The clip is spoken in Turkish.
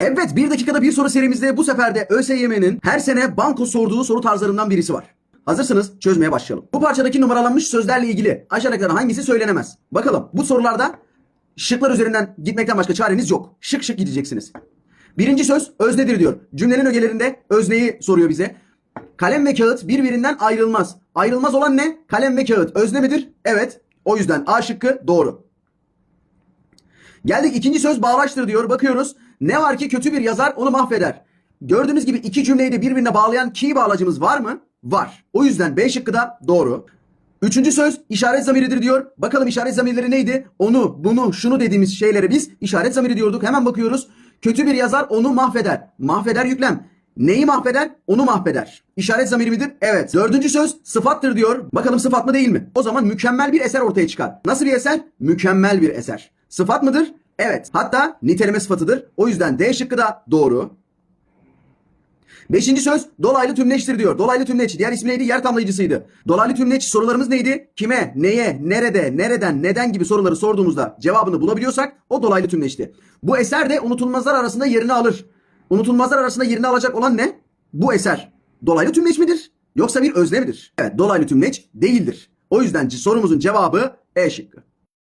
Evet bir dakikada bir soru serimizde bu sefer de ÖSYM'nin her sene banko sorduğu soru tarzlarından birisi var. Hazırsanız çözmeye başlayalım. Bu parçadaki numaralanmış sözlerle ilgili aşağıdakilerden hangisi söylenemez? Bakalım bu sorularda şıklar üzerinden gitmekten başka çareniz yok. Şık şık gideceksiniz. Birinci söz öznedir diyor. Cümlenin ögelerinde özneyi soruyor bize. Kalem ve kağıt birbirinden ayrılmaz. Ayrılmaz olan ne? Kalem ve kağıt. Özne midir? Evet. O yüzden A şıkkı doğru. Geldik ikinci söz bağlaçtır diyor. Bakıyoruz. Ne var ki kötü bir yazar onu mahveder. Gördüğünüz gibi iki cümleyi de birbirine bağlayan ki bağlacımız var mı? Var. O yüzden B şıkkı da doğru. Üçüncü söz işaret zamiridir diyor. Bakalım işaret zamirleri neydi? Onu, bunu, şunu dediğimiz şeylere biz işaret zamiri diyorduk. Hemen bakıyoruz. Kötü bir yazar onu mahveder. Mahveder yüklem. Neyi mahveder? Onu mahveder. İşaret zamiri midir? Evet. Dördüncü söz sıfattır diyor. Bakalım sıfat mı değil mi? O zaman mükemmel bir eser ortaya çıkar. Nasıl bir eser? Mükemmel bir eser. Sıfat mıdır? Evet. Hatta niteleme sıfatıdır. O yüzden D şıkkı da doğru. Beşinci söz dolaylı tümleçtir diyor. Dolaylı tümleç diğer ismi neydi? Yer tamlayıcısıydı. Dolaylı tümleç sorularımız neydi? Kime, neye, nerede, nereden, neden gibi soruları sorduğumuzda cevabını bulabiliyorsak o dolaylı tümleçti. Bu eser de unutulmazlar arasında yerini alır. Unutulmazlar arasında yerini alacak olan ne? Bu eser. Dolaylı tümleç midir? Yoksa bir özne midir? Evet dolaylı tümleç değildir. O yüzden sorumuzun cevabı E şıkkı.